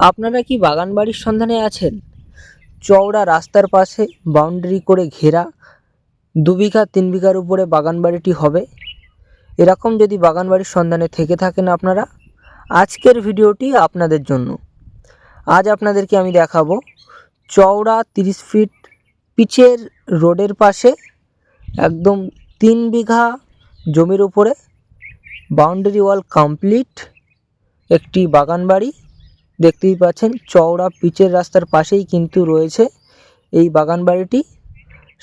আপনারা কি বাগান বাড়ির সন্ধানে আছেন? চওড়া রাস্তার পাশে বাউন্ডারি করে ঘেরা দু বিঘা, তিন বিঘার উপরে বাগান বাড়িটি হবে। এরকম যদি বাগান বাড়ির সন্ধানে থেকে থাকেন আপনারা, আজকের ভিডিওটি আপনাদের জন্য। আজ আপনাদেরকে আমি দেখাবো চওড়া তিরিশ ফিট পিচের রোডের পাশে একদম তিন বিঘা জমির উপরে বাউন্ডারি ওয়াল কমপ্লিট একটি বাগান বাড়ি দেখতেই পাচ্ছেন, চওড়া পিচের রাস্তার পাশেই কিন্তু রয়েছে এই বাগান বাড়িটি।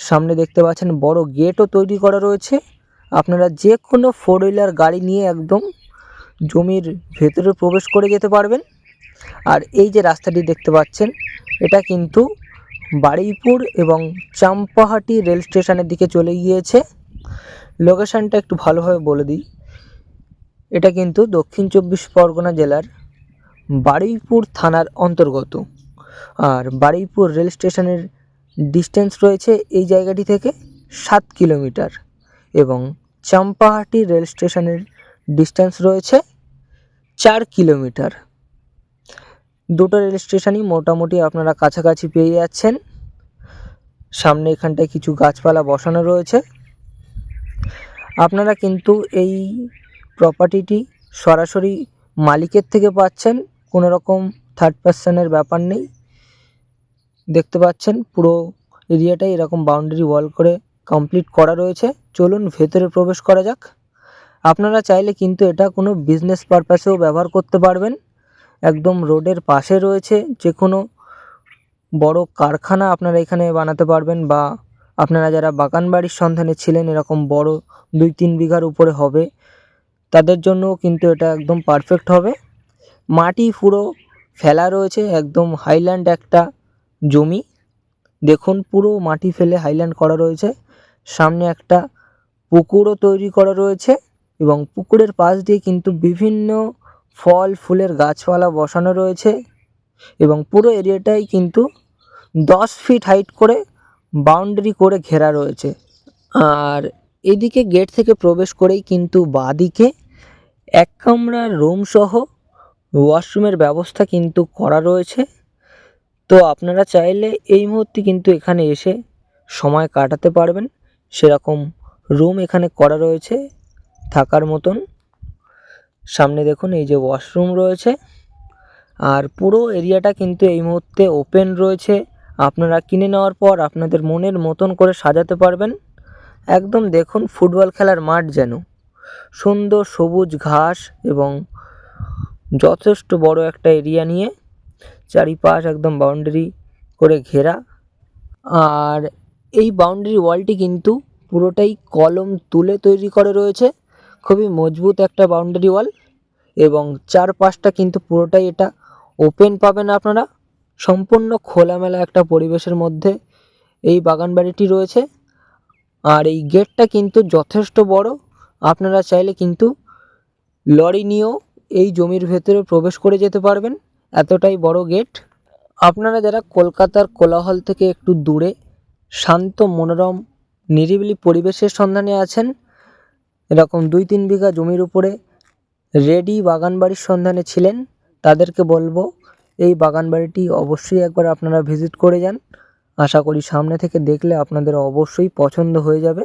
সামনে দেখতে পাচ্ছেন, বড় গেটও তৈরি করা রয়েছে। আপনারা যে কোনো ফোর হুইলার গাড়ি নিয়ে একদম জমির ভেতরে প্রবেশ করে যেতে পারবেন। আর এই যে রাস্তাটি দেখতে পাচ্ছেন, এটা কিন্তু বারুইপুর এবং চাম্পাহাটি রেল স্টেশনের দিকে চলে গিয়েছে। লোকেশানটা একটু ভালোভাবে বলে দিই। এটা কিন্তু দক্ষিণ চব্বিশ পরগনা জেলার বারুইপুর থানার অন্তর্গত। আর বারুইপুর রেল স্টেশনের ডিস্টেন্স রয়েছে এই জায়গাটি থেকে সাত কিলোমিটার এবং চাম্পাহাটি রেল স্টেশনের ডিস্টেন্স রয়েছে চার কিলোমিটার। দুটো রেল স্টেশনই মোটামুটি আপনারা কাছাকাছি পেয়ে যাচ্ছেন। সামনে এখানটায় কিছু গাছপালা বসানো রয়েছে। আপনারা কিন্তু এই প্রপার্টিটি সরাসরি মালিকের থেকে পাচ্ছেন। কোনো রকম থার্ড পার্সনের ব্যাপার নেই। দেখতে পাচ্ছেন, পুরো এরিয়াটাই এরকম বাউন্ডারি ওয়াল করে কমপ্লিট করা রয়েছে। চলুন ভেতরে প্রবেশ করা যাক। আপনারা চাইলে কিন্তু এটা কোনো বিজনেস পারপাসেও ব্যবহার করতে পারবেন। একদম রোডের পাশে রয়েছে যে কোনো বড় কারখানা আপনারা এখানে বানাতে পারবেন বা আপনারা যারা বাগান বাড়ির সন্ধানে ছিলেন, এরকম বড় দুই তিন বিঘার উপরে হবে, তাদের জন্যও কিন্তু এটা একদম পারফেক্ট হবে। মাটি পুরো ফেলা রয়েছে, একদম হাইল্যান্ড একটা জমি। দেখুন, পুরো মাটি ফেলে হাইল্যান্ড করা রয়েছে। সামনে একটা পুকুরও তৈরি করা রয়েছে এবং পুকুরের পাশ দিয়ে কিন্তু বিভিন্ন ফল, ফুলের গাছপালা বসানো রয়েছে এবং পুরো এরিয়াটাই কিন্তু দশ ফিট হাইট করে বাউন্ডারি করে ঘেরা রয়েছে। আর এদিকে গেট থেকে প্রবেশ করেই কিন্তু বাঁদিকে এক কামরার রুম সহ ওয়াশরুমের ব্যবস্থা কিন্তু করা রয়েছে। তো আপনারা চাইলে এই মুহূর্তে কিন্তু এখানে এসে সময় কাটাতে পারবেন। সেরকম রুম এখানে করা রয়েছে থাকার মতন। সামনে দেখুন এই যে ওয়াশরুম রয়েছে। আর পুরো এরিয়াটা কিন্তু এই মুহূর্তে ওপেন রয়েছে। আপনারা কিনে নেওয়ার পর আপনাদের মনের মতন করে সাজাতে পারবেন। একদম দেখুন ফুটবল খেলার মাঠ যেন। সুন্দর সবুজ ঘাস এবং যথেষ্ট বড় একটা এরিয়া নিয়ে চারিপাশ একদম বাউন্ডারি করে ঘেরা। আর এই বাউন্ডারি ওয়ালটি কিন্তু পুরোটাই কলম তুলে তৈরি করে রয়েছে। খুবই মজবুত একটা বাউন্ডারি ওয়াল এবং চারপাশটা কিন্তু পুরোটাই এটা ওপেন পাবেন আপনারা। সম্পূর্ণ খোলামেলা একটা পরিবেশের মধ্যে এই বাগান বাড়িটি রয়েছে। আর এই গেটটা কিন্তু যথেষ্ট বড়। আপনারা চাইলে কিন্তু লরি নিয়েও এই জমির ভেতরে প্রবেশ করে যেতে পারবেন। এতটাই বড় গেট। আপনারা যারা কলকাতার কোলাহল থেকে একটু দূরে, শান্ত, মনোরম, নিরিবিলি পরিবেশের সন্ধানে আছেন, এরকম দুই তিন বিঘা জমির উপরে রেডি বাগান বাড়ির সন্ধানে ছিলেন, তাদেরকে বলব এই বাগান বাড়িটি অবশ্যই একবার আপনারা ভিজিট করে যান। আশা করি সামনে থেকে দেখলে আপনাদের অবশ্যই পছন্দ হয়ে যাবে।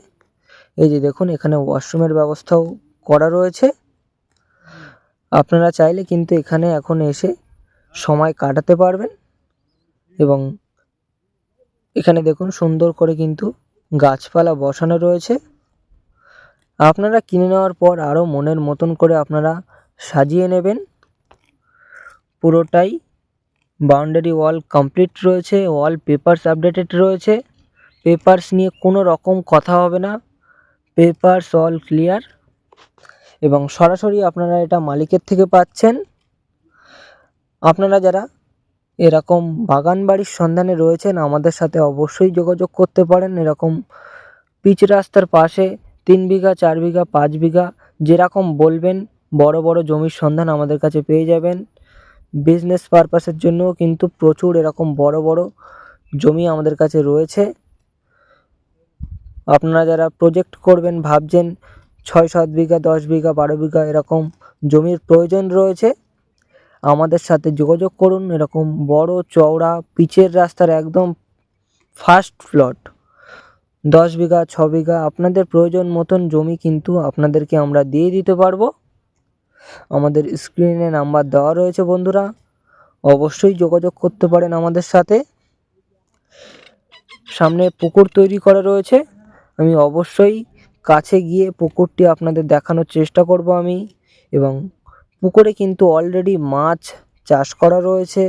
এই যে দেখুন, এখানে ওয়াশরুমের ব্যবস্থাও করা রয়েছে। আপনারা চাইলে কিন্তু এখানে এখন এসে সময় কাটাতে পারবেন এবং এখানে দেখুন সুন্দর করে কিন্তু গাছপালা বসানো রয়েছে। আপনারা কিনে নেওয়ার পর আরও মনের মতন করে আপনারা সাজিয়ে নেবেন। পুরোটাই বাউন্ডারি ওয়াল কমপ্লিট রয়েছে ওয়াল পেপারস আপডেটেড রয়েছে। পেপারস নিয়ে কোনো রকম কথা হবে না। পেপারস অল ক্লিয়ার এবং সরাসরি আপনারা এটা মালিকের থেকে পাচ্ছেন। আপনারা যারা এরকম বাগান বাড়ির সন্ধানে রয়েছেন, আমাদের সাথে অবশ্যই যোগাযোগ করতে পারেন। এরকম পিচ রাস্তার পাশে তিন বিঘা, চার বিঘা, পাঁচ বিঘা যেরকম বলবেন, বড় বড় জমির সন্ধান আমাদের কাছে পেয়ে যাবেন। বিজনেস পারপাসের জন্যও কিন্তু প্রচুর এরকম বড় বড় জমি আমাদের কাছে রয়েছে। আপনারা যারা প্রজেক্ট করবেন, ভাবছেন ছয়, সাত বিঘা, দশ বিঘা, বারো বিঘা এরকম জমির প্রয়োজন রয়েছে। আমাদের সাথে যোগাযোগ করুন, এরকম বড় চওড়া পিচের রাস্তার একদম ফার্স্ট প্লট দশ বিঘা, ছ বিঘা আপনাদের প্রয়োজন মতন জমি কিন্তু আপনাদেরকে আমরা দিয়ে দিতে পারব। আমাদের স্ক্রিনে নাম্বার দেওয়া রয়েছে বন্ধুরা। অবশ্যই যোগাযোগ করতে পারেন আমাদের সাথে। সামনে পুকুর তৈরি করা রয়েছে। আমি অবশ্যই কাছে গিয়ে পুকুরটি আপনাদের দেখানোর চেষ্টা করব আমি। এবং পুকুরে কিন্তু অলরেডি মাছ চাষ করা রয়েছে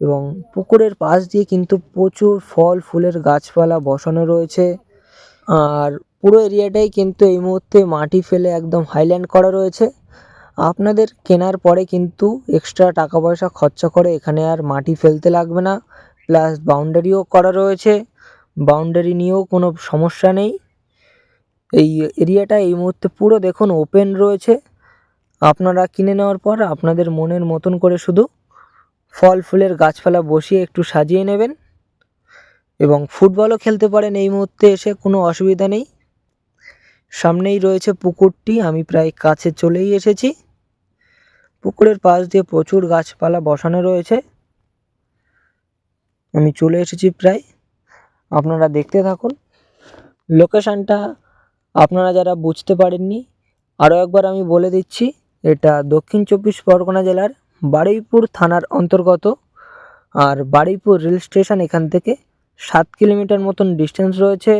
এবং পুকুরের পাশ দিয়ে কিন্তু প্রচুর ফল, ফুলের গাছপালা বসানো রয়েছে। আর পুরো এরিয়াটাই কিন্তু এই মুহূর্তে মাটি ফেলে একদম হাইল্যান্ড করা রয়েছে। আপনাদের কেনার পরে কিন্তু এক্সট্রা টাকা পয়সা খরচা করে এখানে আর মাটি ফেলতে লাগবে না। প্লাস বাউন্ডারিও করা রয়েছে। বাউন্ডারি নিয়েও কোনো সমস্যা নেই। এই এরিয়াটা এই মুহূর্তে পুরো দেখুন ওপেন রয়েছে। আপনারা কিনে নেওয়ার পর আপনাদের মনের মতন করে শুধু ফল ফুলের গাছপালা বসিয়ে একটু সাজিয়ে নেবেন এবং ফুটবলও খেলতে পারেন এই মুহূর্তে এসে, কোনো অসুবিধা নেই। সামনেই রয়েছে পুকুরটি, আমি প্রায় কাছে চলেই এসেছি। পুকুরের পাশ দিয়ে প্রচুর গাছপালা বসানো রয়েছে। আমি চলে এসেছি প্রায়। আপনারা দেখতে থাকুন। লোকেশানটা আপনারা যারা বুঝতে পারেননি আরও একবার আমি বলে দিচ্ছি, এটা দক্ষিণ চব্বিশ পরগনা জেলার বারুইপুর থানার অন্তর্গত। আর বারুইপুর রেল স্টেশন এখান থেকে সাত কিলোমিটার মতন ডিস্টেন্স রয়েছে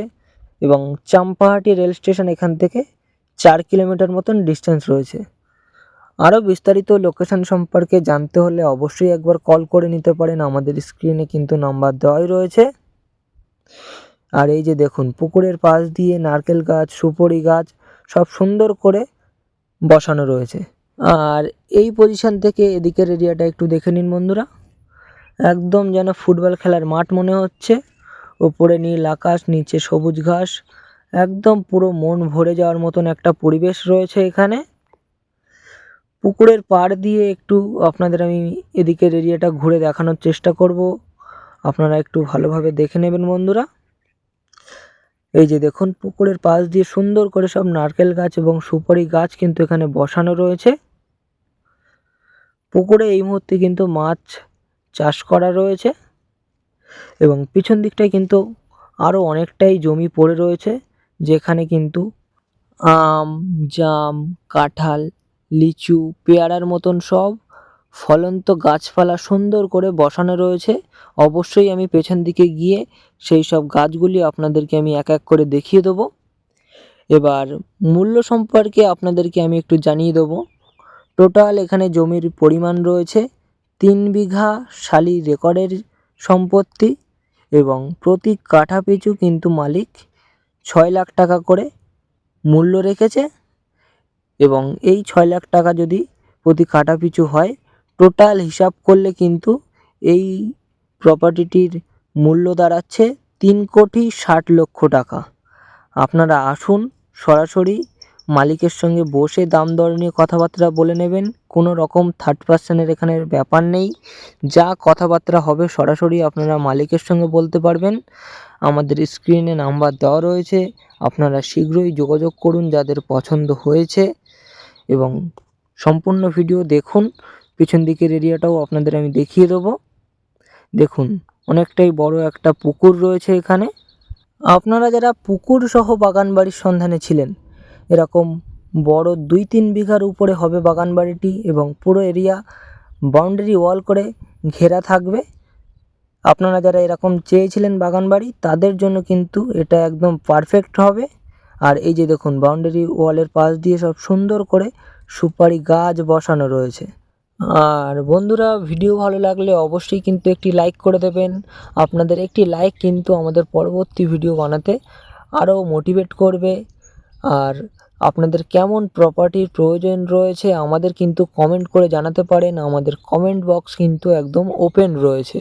এবং চাম্পাহাটি রেল স্টেশন এখান থেকে চার কিলোমিটার মতন ডিস্টেন্স রয়েছে। আরও বিস্তারিত লোকেশন সম্পর্কে জানতে হলে অবশ্যই একবার কল করে নিতে পারেন। আমাদের স্ক্রিনে কিন্তু নাম্বার দেওয়াই রয়েছে। আর এই যে দেখুন, পুকুরের পাশ দিয়ে নারকেল গাছ, সুপারি গাছ সব সুন্দর করে বসানো রয়েছে। আর এই পজিশন থেকে এদিকের এরিয়াটা একটু দেখে নিন বন্ধুরা। একদম যেন ফুটবল খেলার মাঠ মনে হচ্ছে। ওপরে নীল আকাশ, নিচে সবুজ ঘাস। একদম পুরো মন ভরে যাওয়ার মতন একটা পরিবেশ রয়েছে এখানে। পুকুরের পাড় দিয়ে একটু আপনাদের আমি এদিকের এরিয়াটা ঘুরে দেখানোর চেষ্টা করব। আপনারা একটু ভালোভাবে দেখে নেবেন বন্ধুরা। এই যে দেখুন, পুকুরের পাশ দিয়ে সুন্দর করে সব নারকেল গাছ এবং সুপারি গাছ কিন্তু এখানে বসানো রয়েছে। পুকুরে এই মুহূর্তে কিন্তু মাছ চাষ করা রয়েছে এবং পিছন দিকটায় কিন্তু আরও অনেকটাই জমি পড়ে রয়েছে, যেখানে কিন্তু আম, জাম, কাঁঠাল, লিচু, পেয়ারার মতন সব ফলন্ত গাছপালা সুন্দর করে বসানো রয়েছে। অবশ্যই আমি পেছন দিকে গিয়ে সেই সব গাছগুলি আপনাদেরকে আমি এক এক করে দেখিয়ে দেবো। এবার মূল্য সম্পর্কে আপনাদেরকে আমি একটু জানিয়ে দেবো। টোটাল এখানে জমির পরিমাণ রয়েছে তিন বিঘা শালি রেকর্ডের সম্পত্তি এবং প্রতি কাঠা পিছু কিন্তু মালিক ছয় লাখ টাকা করে মূল্য রেখেছে এবং এই ছয় লাখ টাকা যদি প্রতি কাঠা পিছু হয় টোটাল হিসাব করলে কিন্তু এই প্রপার্টিটির মূল্য দাঁড়াচ্ছে তিন কোটি ষাট লক্ষ টাকা। আপনারা আসুন, সরাসরি মালিকের সঙ্গে বসে দাম দর নিয়ে কথাবার্তা বলে নেবেন। কোনো রকম থার্ড পার্সনের এখানে ব্যাপার নেই। যা কথাবার্তা হবে সরাসরি আপনারা মালিকের সঙ্গে বলতে পারবেন। আমাদের স্ক্রিনে নাম্বার দেওয়া রয়েছে। আপনারা শীঘ্রই যোগাযোগ করুন যাদের পছন্দ হয়েছে। এবং সম্পূর্ণ ভিডিও দেখুন। পিছন দিকের এরিয়াটাও আপনাদের আমি দেখিয়ে দেবো। দেখুন, অনেকটাই বড় একটা পুকুর রয়েছে এখানে। আপনারা যারা পুকুর সহ বাগান বাড়ির সন্ধানে ছিলেন, এরকম বড় দুই তিন বিঘার উপরে হবে বাগান বাড়িটি এবং পুরো এরিয়া বাউন্ডারি ওয়াল করে ঘেরা থাকবে। আপনারা যারা এরকম চেয়েছিলেন বাগান বাড়ি তাদের জন্য কিন্তু এটা একদম পারফেক্ট হবে। আর এই যে দেখুন, বাউন্ডারি ওয়ালের পাশ দিয়ে সব সুন্দর করে সুপারি গাছ বসানো রয়েছে। আর বন্ধুরা, ভিডিও ভালো লাগলে অবশ্যই কিন্তু একটি লাইক করে দেবেন। আপনাদের একটি লাইক কিন্তু আমাদের পরবর্তী ভিডিও বানাতে আরও মোটিভেট করবে। আর আপনাদের কেমন প্রপার্টির প্রয়োজন রয়েছে আমাদের কিন্তু কমেন্ট করে জানাতে পারেন। আমাদের কমেন্ট বক্স কিন্তু একদম ওপেন রয়েছে।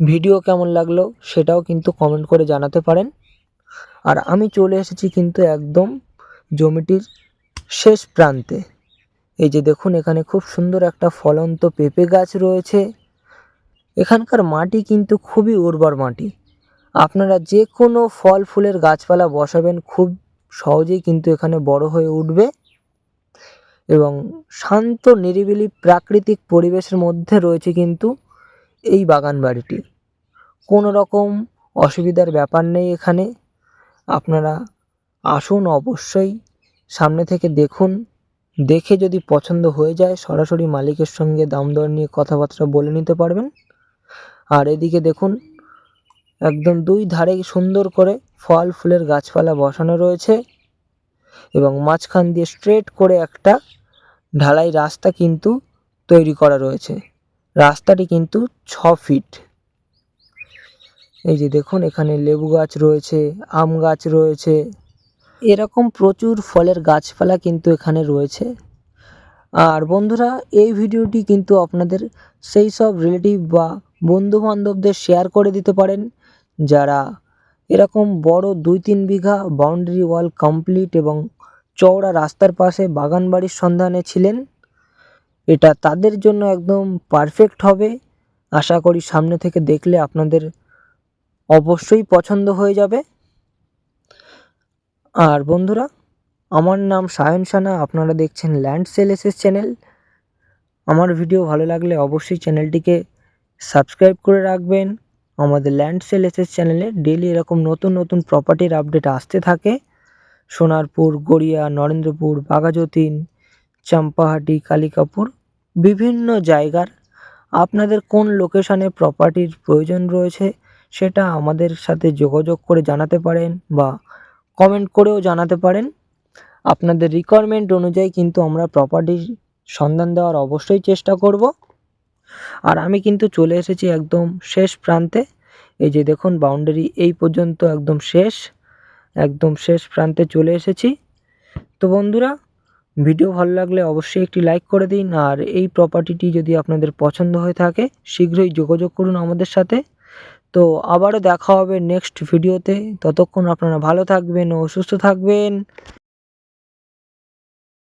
ভিডিও কেমন লাগল সেটাও কিন্তু কমেন্ট করে জানাতে পারেন। আর আমি চলে এসেছি কিন্তু একদম জমিটির শেষ প্রান্তে। এই যে দেখুন, এখানে খুব সুন্দর একটা ফলন্ত পেঁপে গাছ রয়েছে। এখানকার মাটি কিন্তু খুবই উর্বর মাটি। আপনারা যে কোনো ফল, ফুলের গাছপালা বসাবেন, খুব সহজেই কিন্তু এখানে বড় হয়ে উঠবে এবং শান্ত, নিরিবিলি, প্রাকৃতিক পরিবেশের মধ্যে রয়েছে কিন্তু এই বাগান বাড়িটি। কোনো রকম অসুবিধার ব্যাপার নেই এখানে। আপনারা আসুন অবশ্যই সামনে থেকে দেখুন। দেখে যদি পছন্দ হয়ে যায়, সরাসরি মালিকের সঙ্গে দাম দর নিয়ে কথাবার্তা বলে নিতে পারবেন। আর এদিকে দেখুন, একদম দুই ধারে সুন্দর করে ফল ফুলের গাছপালা বসানো রয়েছে এবং মাঝখান দিয়ে স্ট্রেট করে একটা ঢালাই রাস্তা কিন্তু তৈরি করা রয়েছে। রাস্তাটি কিন্তু ছ ফিট এই যে দেখুন, এখানে লেবু গাছ রয়েছে, আম গাছ রয়েছে এরকম প্রচুর ফলের গাছপালা কিন্তু এখানে রয়েছে। আর বন্ধুরা, এই ভিডিওটি কিন্তু আপনাদের সেই সব রিলেটিভ বা বন্ধু বান্ধবদের শেয়ার করে দিতে পারেন, যারা এরকম বড় দুই তিন বিঘা বাউন্ডারি ওয়াল কমপ্লিট এবং চওড়া রাস্তার পাশে বাগান বাড়ির সন্ধানে ছিলেন, এটা তাদের জন্য একদম পারফেক্ট হবে। আশা করি সামনে থেকে দেখলে আপনাদের অবশ্যই পছন্দ হয়ে যাবে। আর বন্ধুরা, আমার নাম সায়ন সানা, আপনারা দেখছেন ল্যান্ড সেলেসেস চ্যানেল। আমার ভিডিও ভালো লাগলে অবশ্যই চ্যানেলটিকে সাবস্ক্রাইব করে রাখবেন। আমাদের ল্যান্ড সেলেসেস চ্যানেলে ডেলি এরকম নতুন নতুন প্রপার্টির আপডেট আসতে থাকে। সোনারপুর, গড়িয়া, নরেন্দ্রপুর, বাঘাযতীন, চম্পাহাটি, কালিকাপুর, বিভিন্ন জায়গার আপনাদের কোন লোকেশানে প্রপার্টির প্রয়োজন রয়েছে সেটা আমাদের সাথে যোগাযোগ করে জানাতে পারেন বা কমেন্ট করেও জানাতে পারেন। আপনাদের রিকোয়ারমেন্ট অনুযায়ী কিন্তু আমরা প্রপার্টির সন্ধান দেওয়ার অবশ্যই চেষ্টা করব। আর আমি কিন্তু চলে এসেছি একদম শেষ প্রান্তে। এই যে দেখুন বাউন্ডারি এই পর্যন্ত একদম শেষ একদম শেষ প্রান্তে চলে এসেছি। তো বন্ধুরা ভিডিও ভালো লাগলে অবশ্যই একটি লাইক করে দিন। আর এই প্রপার্টিটি যদি আপনাদের পছন্দ হয়ে থাকে, শীঘ্রই যোগাযোগ করুন আমাদের সাথে। তো আবারও দেখা হবে নেক্সট ভিডিওতে ততক্ষণ আপনারা ভালো থাকবেন ও সুস্থ থাকবেন।